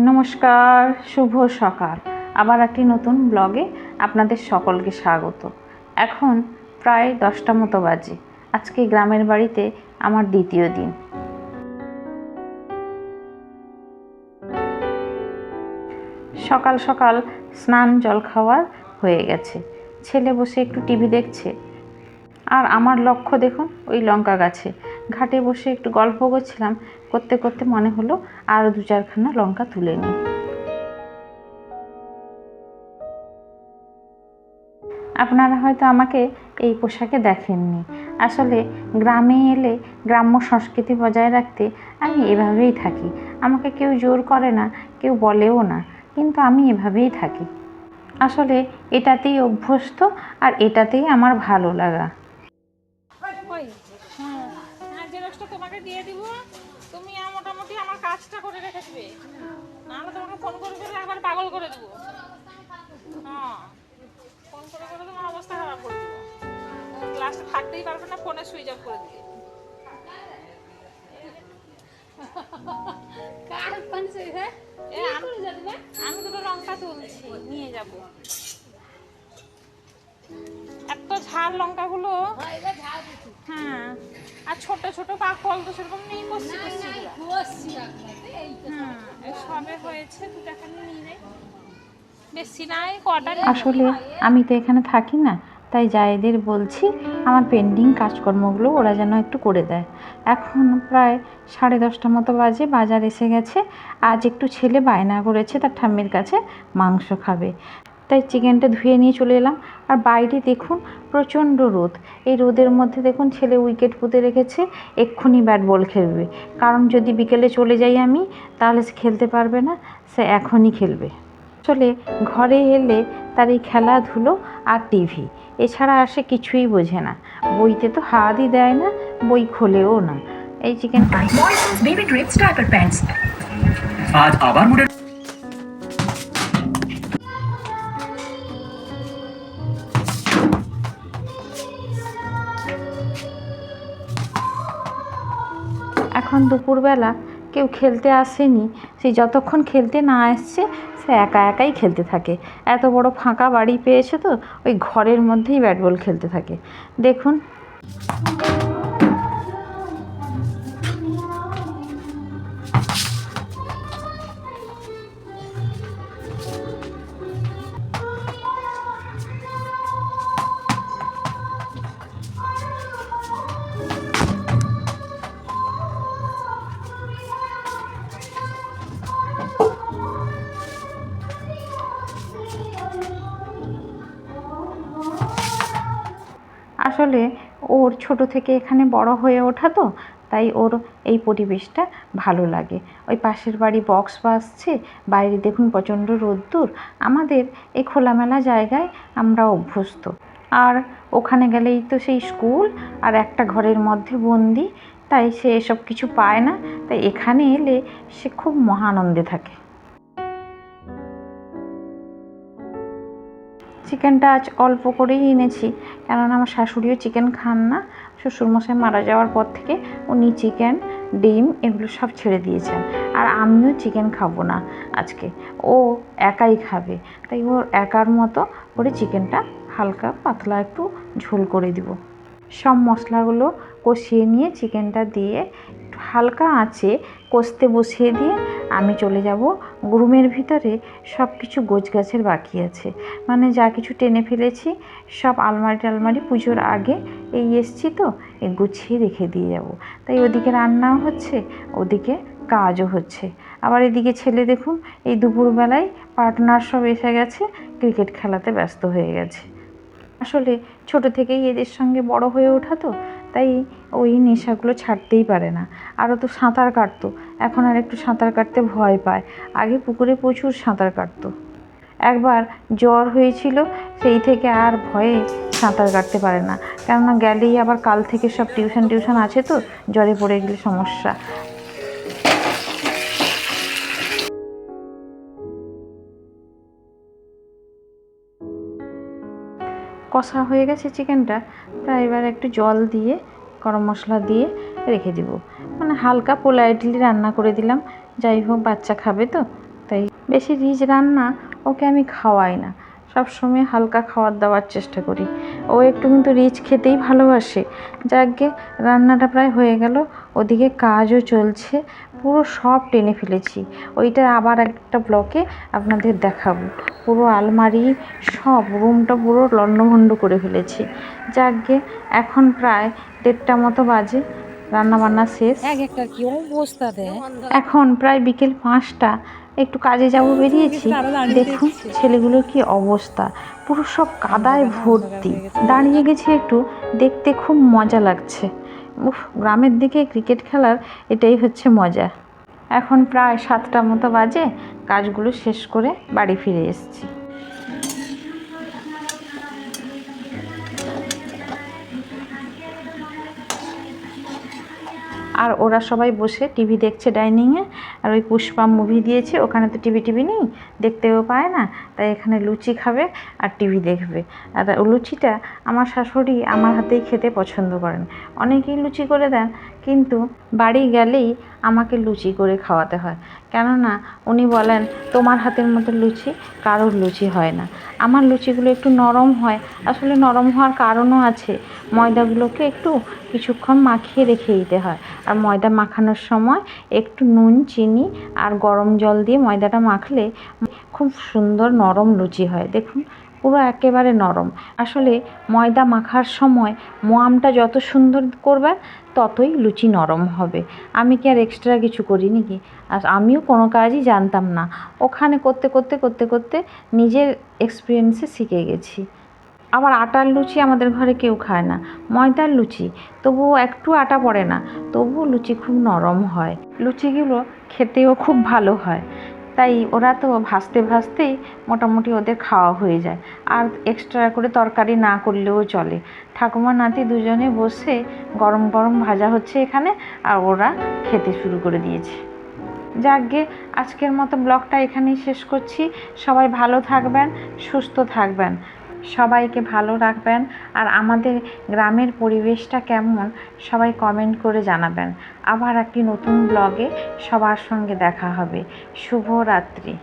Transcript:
নমস্কার, শুভ সকাল। আবার একটি নতুন ব্লগে আপনাদের সকলকে স্বাগত। এখন প্রায় দশটা মতো বাজে। আজকে গ্রামের বাড়িতে আমার দ্বিতীয় দিন। সকাল সকাল স্নান জল খাওয়ার হয়ে গেছে। ছেলে বসে একটু টিভি দেখছে। আর আমার লক্ষ্য দেখুন, ওই লঙ্কা গাছে। ঘাটে বসে একটু গল্প করছিলাম, করতে করতে মনে হলো আরও দু চারখানা লঙ্কা তুলে নিই। আপনারা হয়তো আমাকে এই পোশাকে দেখেননি। আসলে গ্রামে এলে গ্রাম্য সংস্কৃতি বজায় রাখতে আমি এভাবেই থাকি। আমাকে কেউ জোর করে না, কেউ বলেও না, কিন্তু আমি এভাবেই থাকি। আসলে এটাতেই অভ্যস্ত আর এটাতেই আমার ভালো লাগা। দিয়ে দিব তুমি মোটামুটি আমার কাজটা করে রেখে দিবে। নাহলে তোমাকে ফোন করে করে একবার পাগল করে দেবো। হ্যাঁ ফোন করে করে তোমার অবস্থা খারাপ করে দেবো। ক্লাসে থাকতেই পারবে না ফোনে সুইচ অফ করে দিবে। পানছে হ্যাঁ? আমি- আমি দুটো লঙ্কা তুলছি নিয়ে যাব। এত ঝাল লঙ্কাগুলো হ্যাঁ। আর ছোট ছোট পাক ফল তো সেরকম নেই সবে। হয়েছে নিয়ে যাই বেশি নাই কটা আসলে আমি তো এখানে থাকি না তাই জায়েদের বলছি আমার পেন্ডিং কাজকর্মগুলো ওরা যেন একটু করে দেয়। এখন প্রায় সাড়ে দশটা মতো বাজে বাজার এসে গেছে। আজ একটু ছেলে বায়না করেছে তার ঠাম্মির কাছে মাংস খাবে। তাই চিকেনটা ধুয়ে নিয়ে চলে এলাম। আর বাইরে দেখুন প্রচণ্ড রোদ। এই রোদের মধ্যে দেখুন ছেলে উইকেট পুঁতে রেখেছে এক্ষুনি ব্যাট বল খেলবে। কারণ যদি বিকেলে চলে যাই আমি তাহলে সে খেলতে পারবে না সে এখনই খেলবে। আসলে ঘরে এলে তার এই খেলাধুলো আর টিভি। এছাড়া আর সে কিছুই বোঝে না। বইতে তো হাতই দেয় না বই খোলেও না। এই চিকেন. আজ আবার এখন দুপুরবেলা কেউ খেলতে আসেনি। সে যতক্ষণ খেলতে না আসছে, সে একা একাই খেলতে থাকে। এত বড় ফাঁকা বাড়ি পেয়েছে তো, ওই ঘরের মধ্যেই ব্যাট বল খেলতে থাকে। দেখুন। আসলে ওর ছোট থেকে এখানে বড় হয়ে ওঠা তো, তাই ওর এই পরিবেশটা ভালো লাগে। ওই পাশের বাড়ি বক্স বাজছে, বাইরে দেখুন প্রচণ্ড রোদ্দুর। আমাদের এই খোলামেলা জায়গায় আমরা অভ্যস্ত। আর ওখানে গেলেই তো সেই স্কুল আর একটা ঘরের মধ্যে বন্দি, তাই সে এসব কিছু পায় না। তাই এখানে এলে সে খুব মহানন্দে থাকে। চিকেনটা আজ অল্প করেই এনেছি। কেননা আমার শাশুড়িও চিকেন খান না। শ্বশুরমশাই মারা যাওয়ার পর থেকে উনি চিকেন ডিম এগুলো সব ছেড়ে দিয়েছেন। আর আমিও চিকেন খাব না আজকে। ও একাই খাবে। তাই ওর একার মতো করে চিকেনটা হালকা পাতলা একটু ঝোল করে দিব। সব মশলাগুলো কষিয়ে নিয়ে চিকেনটা দিয়ে হালকা আঁচে কষতে বসিয়ে দিয়ে আমি চলে যাব। রুমের ভিতরে সব কিছু গোছগাছের বাকি আছে। মানে যা কিছু টেনে ফেলেছি, সব আলমারি টালমারি পুজোর আগে এই এসছি তো এই গুছিয়ে রেখে দিয়ে যাব। তাই ওদিকে রান্নাও হচ্ছে, ওদিকে কাজও হচ্ছে। আবার এদিকে ছেলে দেখুন, এই দুপুরবেলায় পার্টনার সব এসে গেছে, ক্রিকেট খেলাতে ব্যস্ত হয়ে গেছে। আসলে ছোট থেকেই এদের সঙ্গে বড় হয়ে ওঠা তো তাই ওই নেশাগুলো ছাড়তেই পারে না। আরও তো সাঁতার কাটতো। এখন আর একটু সাঁতার কাটতে ভয় পায়। আগে পুকুরে প্রচুর সাঁতার কাটতো। একবার জ্বর হয়েছিল, সেই থেকে আর ভয়ে সাঁতার কাটতে পারে না। কেননা গেলেই আবার কাল থেকে সব টিউশন টিউশন আছে তো, জ্বরে পড়ে গেলে সমস্যা। কষা হয়ে গেছে চিকেনটা, তা এবার একটু জল দিয়ে, গরম মশলা দিয়ে রেখে দিব। মানে হালকা পোলা ইডলি রান্না করে দিলাম। যাই হোক, বাচ্চা খাবে তো, তাই। বেশি রিচ রান্না ওকে আমি খাওয়াই না। সবসময় হালকা খাবার দাওয়ার চেষ্টা করি। ও একটু কিন্তু রিচ খেতেই ভালোবাসে। যাকে রান্নাটা প্রায় হয়ে গেল। ওদিকে কাজও চলছে। পুরো সব টেনে ফেলেছি। ওইটা আবার একটা ব্লকে আপনাদের দেখাবো। পুরো আলমারি সব রুমটা পুরো লণ্ডভণ্ড করে ফেলেছি। যাকে এখন প্রায় দেড়টা মতো বাজে। রান্নাবান্না শেষ। এক একটা কি অবস্থা দেয় এখন প্রায় বিকেল পাঁচটা। একটু কাজে যাব বেরিয়েছি। দেখুন ছেলেগুলোর কি অবস্থা। পুরো সব কাদায় ভর্তি। দাঁড়িয়ে গেছি একটু, দেখতে খুব মজা লাগছে। উফ, গ্রামের দিকে ক্রিকেট খেলার এটাই হচ্ছে মজা। এখন প্রায় সাতটা মতো বাজে, কাজগুলো শেষ করে বাড়ি ফিরে এসেছি। আর ওরা সবাই বসে টিভি দেখছে ডাইনিংয়ে। আর ওই পুষ্পা মুভি দিয়েছে, ওখানে তো টিভি টিভি নেই, দেখতেও পায় না। তাই এখানে লুচি খাবে আর টিভি দেখবে। আর লুচিটা আমার শাশুড়ি আমার হাতেই খেতে পছন্দ করেন। অনেকেই লুচি করে দেন, কিন্তু বাড়ি গেলেই আমাকে লুচি করে খাওয়াতে হয়। কেননা উনি বলেন, তোমার হাতের মতো লুচি, কারোর লুচি হয় না। আমার লুচিগুলো একটু নরম হয়। আসলে নরম হওয়ার কারণও আছে। ময়দাগুলোকে একটু কিছুক্ষণ মাখিয়ে রেখে দিতে হয়। আর ময়দা মাখানোর সময় একটু নুন, চিনি আর গরম জল দিয়ে ময়দাটা মাখলে খুব সুন্দর নরম লুচি হয়। দেখুন পুরো একেবারে নরম। আসলে ময়দা মাখার সময় মোয়ামটা যত সুন্দর করবে, ততই লুচি নরম হবে। আমি কি আর এক্সট্রা কিছু করি নাকি আর আমিও কোনো কাজই জানতাম না। ওখানে করতে করতে করতে করতে নিজের এক্সপিরিয়েন্সে শিখে গেছি। আবার আটার লুচি আমাদের ঘরে কেউ খায় না। ময়দার লুচি। তবুও একটু আটা পড়ে না। তবুও লুচি খুব নরম হয়। লুচিগুলো খেতেও খুব ভালো হয়। তাই ওরা তো ভাজতে ভাজতেই মোটামুটি ওদের খাওয়া হয়ে যায়। আর এক্সট্রা করে তরকারি না করলেও চলে। ঠাকুমা নাতি দুজনে বসে গরম গরম ভাজা হচ্ছে এখানে আর ওরা খেতে শুরু করে দিয়েছে। যাকগে, আজকের মতো ব্লগটা এখানেই শেষ করছি। সবাই ভালো থাকবেন, সুস্থ থাকবেন। সবাইকে ভালো রাখবেন। আর আমাদের গ্রামের পরিবেশটা কেমন, সবাই কমেন্ট করে জানাবেন। আবার একটি নতুন ব্লগে সবার সঙ্গে দেখা হবে। শুভরাত্রি।